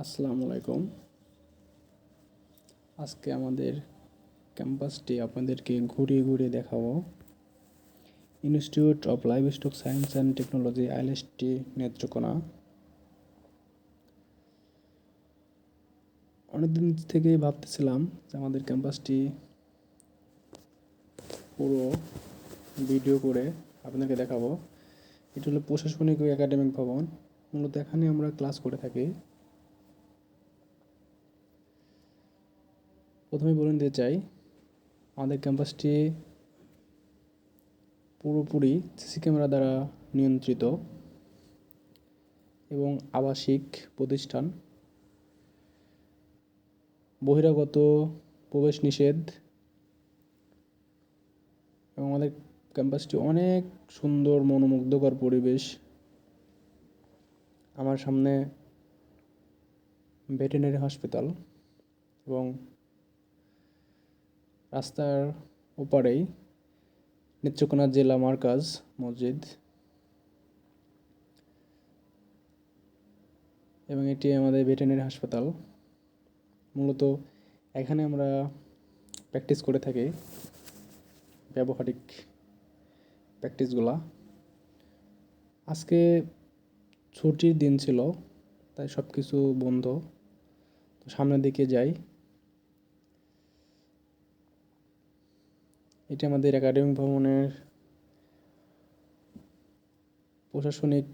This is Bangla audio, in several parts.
আসসালামু আলাইকুম। আজকে আমাদের ক্যাম্পাসটি আপনাদেরকে ঘুরিয়ে ঘুরিয়ে দেখাবো। Institute of livestock science and technology, ILST Netrokona. অনেকদিন থেকেই ভাবতেছিলাম যে আমাদের ক্যাম্পাসটি পুরো ভিডিও করে আপনাদেরকে দেখাবো। এটা হলো প্রশাসনিক ও একাডেমিক ভবন। মূলত এখানে আমরা ক্লাস করে থাকি। প্রথমে বলে নিতে চাই, আমাদের ক্যাম্পাসটি পুরোপুরি সিসি ক্যামেরা দ্বারা নিয়ন্ত্রিত এবং আবাসিক প্রতিষ্ঠান। বহিরাগত প্রবেশ নিষেধ এবং আমাদের ক্যাম্পাসটি অনেক সুন্দর, মনোমুগ্ধকর পরিবেশ। আমার সামনে ভেটেরিনারি হসপিটাল এবং রাস্তার ওপারেই নেত্রকোনা জেলা মার্কাজ মসজিদ। এবং এটি আমাদের ভেটেরিনারি হাসপাতাল। মূলত এখানে আমরা প্র্যাকটিস করে থাকি ব্যবহারিক প্র্যাকটিসগুলা। আজকে ছুটির দিন ছিল, তাই সব কিছু বন্ধ সামনের দিকে যাই। এটি আমাদের একাডেমিক ভবনের প্রশাসনিক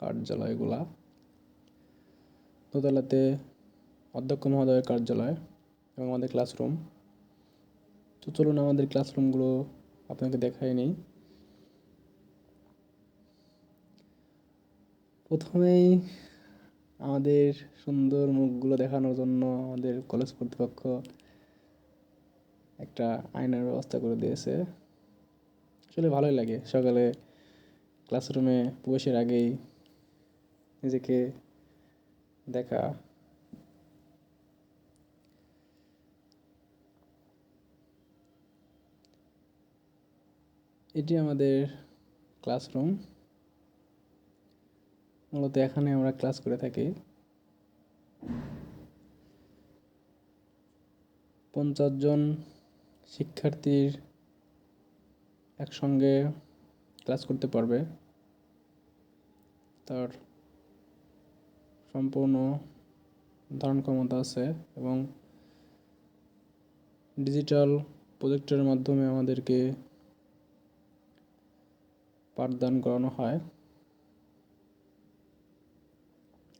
কার্যালয়গুলা। দোতলাতে অধ্যক্ষ মহোদয়ের কার্যালয় এবং আমাদের ক্লাসরুম। তো চলুন আমাদের ক্লাসরুমগুলো আপনাকে দেখাই নেই। প্রথমেই আমাদের সুন্দর মুখগুলো দেখানোর জন্য আমাদের কলেজ কর্তৃপক্ষ একটা আয়নার ব্যবস্থা করে দিয়েছে। আসলে ভালোই লাগে। সকালে ক্লাসরুমে প্রবেশের আগেই নিজেকে দেখা। এটি আমাদের ক্লাসরুম মূলত এখানে আমরা ক্লাস করে থাকি। পঞ্চাশ জন শিক্ষার্থীর একসঙ্গে ক্লাস করতে পারবে। তার সম্পূর্ণ ধারণ ক্ষমতা আছে এবং ডিজিটাল প্রজেক্টের মাধ্যমে আমাদেরকে পাঠদান করানো হয়।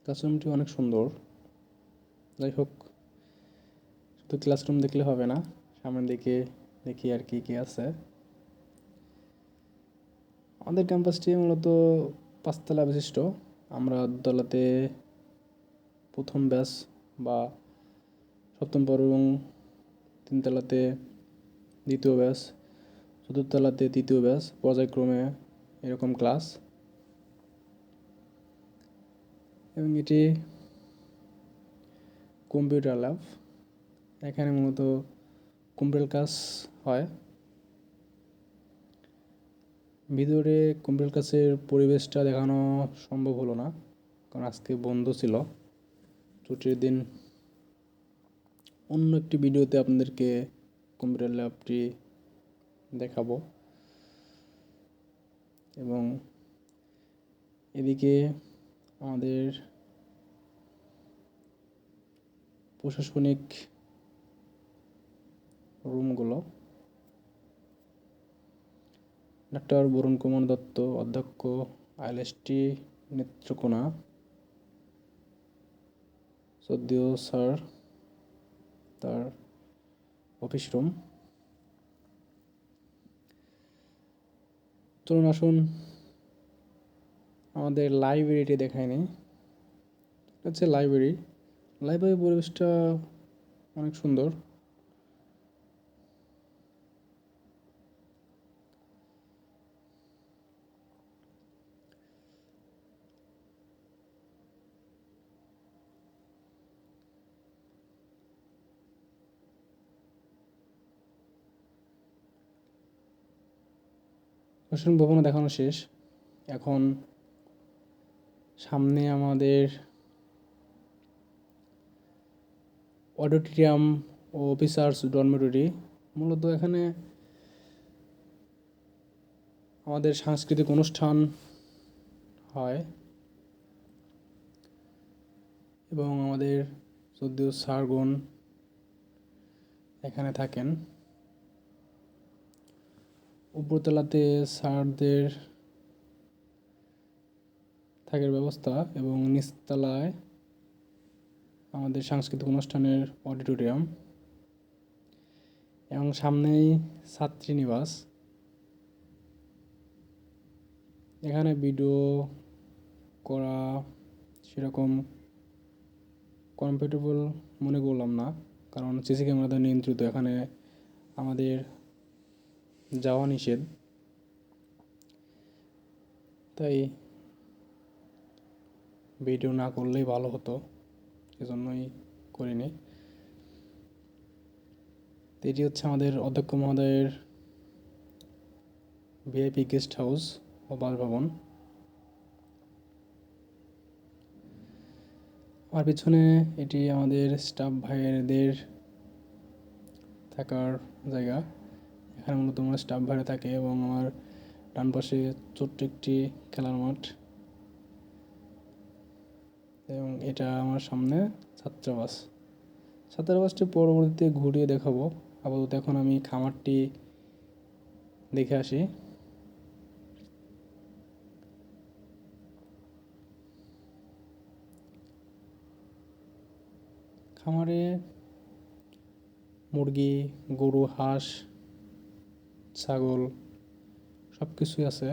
ক্লাসরুমটি অনেক সুন্দর। যাই হোক, শুধু ক্লাসরুম দেখলে হবে না। সামনের দিকে দেখি আর কি কি আছে। আমাদের ক্যাম্পাসটি মূলত পাঁচতলা বিশিষ্ট। আমরা দলাতে প্রথম ব্যাস বা সপ্তম পর্ব এবং তিনতলাতে দ্বিতীয় ব্যাস চতুর্থতলাতে তৃতীয় ব্যাস পর্যায়ক্রমে এরকম ক্লাস এবং এটি কম্পিউটার ল্যাব এখানে মূলত কম্পিউটার ক্লাস হয়। ভিতরে কম্পিউটার ক্লাসের পরিবেশটা দেখানো সম্ভব হলো না, কারণ আজকে বন্ধ ছিল। ছুটির দিন অন্য একটি ভিডিওতে আপনাদেরকে কম্পিউটার ল্যাবটি দেখাবো। এবং এদিকে আমাদের প্রশাসনিক রুমগুলো। ডাক্তার বরুণ কুমার দত্ত, অধ্যক্ষ আইএলএসটি নেত্রকোনা। সদ্য স্যার, তার অফিস রুম। চলুন আসুন। আমাদের লাইব্রেরিটি দেখায়নি হচ্ছে লাইব্রেরি। লাইব্রেরি পরিবেশটা অনেক সুন্দর। প্রশাসন ভবনও দেখানো শেষ। এখন সামনে আমাদের অডিটোরিয়াম ও অফিসার্স ডরমেটরি। মূলত এখানে আমাদের সাংস্কৃতিক অনুষ্ঠান হয় এবং আমাদের সদ্য সারগণ এখানে থাকেন। উপরতলাতে স্যারদের থাকার ব্যবস্থা এবং নিচতলায় আমাদের সাংস্কৃতিক অনুষ্ঠানের অডিটোরিয়াম এবং সামনেই ছাত্রীনিবাস। এখানে ভিডিও করা সেরকম কমফোর্টেবল মনে করলাম না, কারণ সিসি ক্যামেরা দ্বারা নিয়ন্ত্রিত। এখানে আমাদের যাওয়া নিষেধ। তাই ভিডিও না করলেই ভালো হতো, এজন্যই করিনি। এটি হচ্ছে আমাদের অধ্যক্ষ মহোদয়ের ভিআইপি গেস্ট হাউস ও বাসভবন। আর পিছনে এটি আমাদের স্টাফ ভাইয়েদের থাকার জায়গা। এখানে মূলত আমার স্টাফ ভাইরা থাকে এবং আমার ডান পাশে ছোট্ট একটি খেলার মাঠ। এবং এটা আমার সামনে ছাত্রাবাস ছাত্রাবাসটি পরবর্তীতে ঘুরিয়ে দেখাবো। আপাতত এখন আমি খামারটি দেখে আসি। খামারে মুরগি, গরু, হাঁস ছাগল সব কিছুই আছে।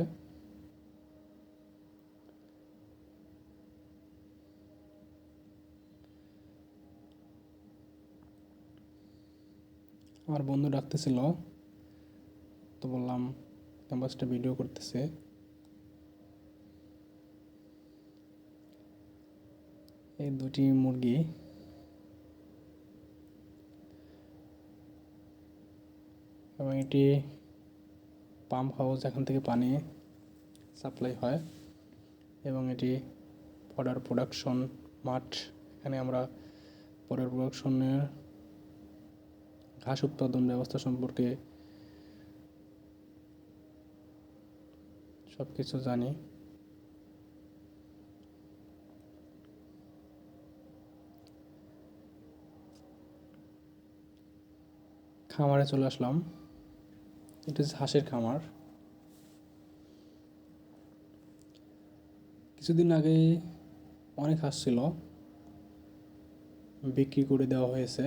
আমার বন্ধু ডাকতেছিল, তো বললাম ক্যাম্পাসটা ভিডিও করতেছে। এই দুটি মুরগি এবং এটি পাম্প হাউস এখান থেকে পানি সাপ্লাই হয় এবং এটি ফডার প্রোডাকশন মাঠ। এখানে আমরা ফডার প্রোডাকশনের ঘাস উৎপাদন ব্যবস্থা সম্পর্কে সব কিছু জানি। খামারে চলে আসলাম। এটা হচ্ছে হাঁসের খামার। কিছুদিন আগে অনেক হাঁস ছিল, বিক্রি করে দেওয়া হয়েছে।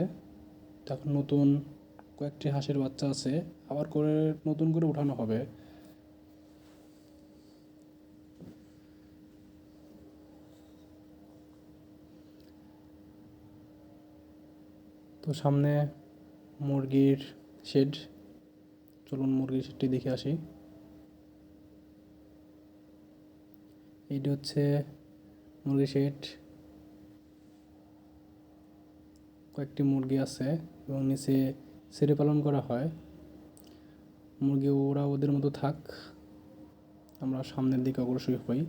তখন নতুন কয়েকটি হাঁসের বাচ্চা আছে, আবার করে নতুন করে উঠানো হবে। তো সামনে মুরগির শেড চলুন মুরগির সেটটি দেখে আসি। এইটি হচ্ছে মুরগি সেট। কয়েকটি মুরগি আছে এবং নিচে ছেড়ে পালন করা হয়। মুরগি ওরা ওদের মতো থাক, আমরা সামনের দিকে অগ্রসর হই।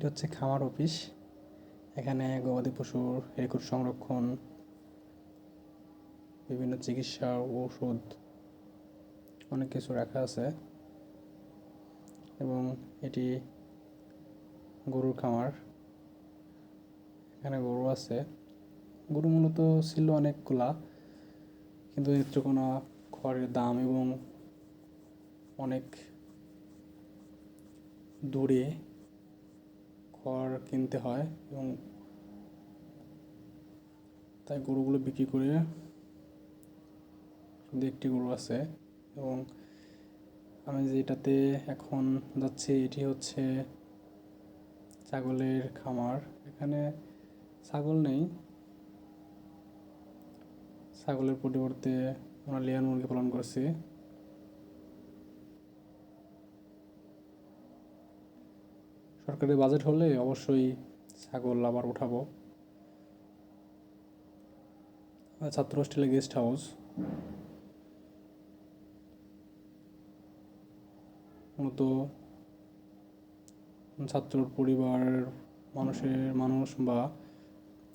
এটা হচ্ছে খামার অফিস। এখানে গবাদি পশুর রেকর্ড সংরক্ষণ, বিভিন্ন চিকিৎসা, ওষুধ, অনেক কিছু রাখা আছে। এবং এটি গরুর খামার। এখানে গরু আছে। গরু মূলত ছিল অনেকগুলা কিন্তু নেত্রকোনা খড়ের দাম এবং অনেক দূরে খড় কিনতে হয় এবং তাই গরুগুলো বিক্রি করে শুধু একটি গরু আছে এবং আমি যেটাতে এখন যাচ্ছি, এটি হচ্ছে ছাগলের খামার। এখানে ছাগল নেই। ছাগলের পরিবর্তে আমরা লেয়ার মুরগি পালন করছি। সরকারি বাজেট হলে অবশ্যই ছাগল আবার উঠাবো। ছাত্র হোস্টেলে গেস্ট হাউস মূলত ছাত্র পরিবার, মানুষের মানুষ বা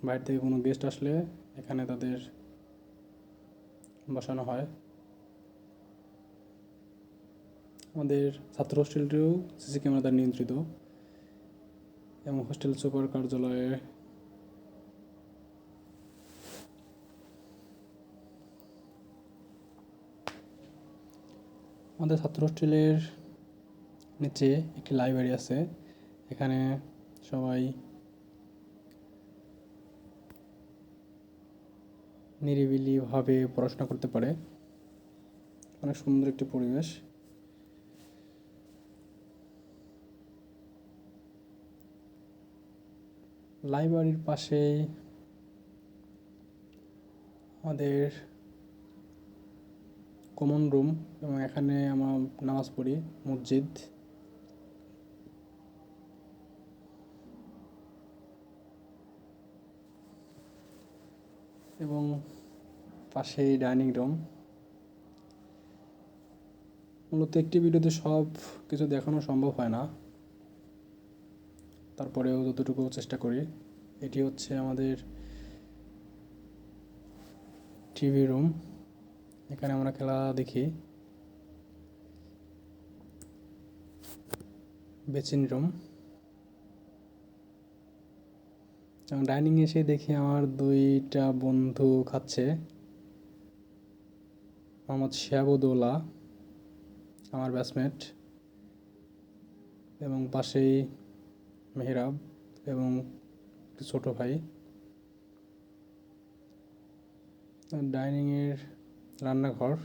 বাইরে থেকে কোনো গেস্ট আসলে এখানে তাদের বসানো হয়। আমাদের ছাত্র হোস্টেলটিও সিসি ক্যামেরা দ্বারা নিয়ন্ত্রিত। এবং হোস্টেল সুপার কার্যালয়ে। আমাদের ছাত্র হোস্টেলের নিচে একটি লাইব্রেরি আছে। এখানে সবাই নিরিবিলিভাবে পড়াশোনা করতে পারে। অনেক সুন্দর একটি পরিবেশ। লাইব্রেরির পাশে আমাদের কমন রুম এবং এখানে আমরা নামাজ পড়ি, মসজিদ। এবং পাশেই ডাইনিং রুম মূলত একটি ভিডিওতে সব কিছু দেখানো সম্ভব হয় না। তারপরেও যতটুকু চেষ্টা করি, এটি হচ্ছে আমাদের টিভি রুম। এখানে আমরা খেলা দেখি। Basin room. এবং ডাইনিং এসে দেখি আমার দুইটা বন্ধু খাচ্ছে। মোহাম্মদ শিহাবুদৌলা আমার ব্যাচমেট। এবং পাশেই মেহরাব এবং ছোটো ভাই। ডাইনিংয়ের রান্নাঘর।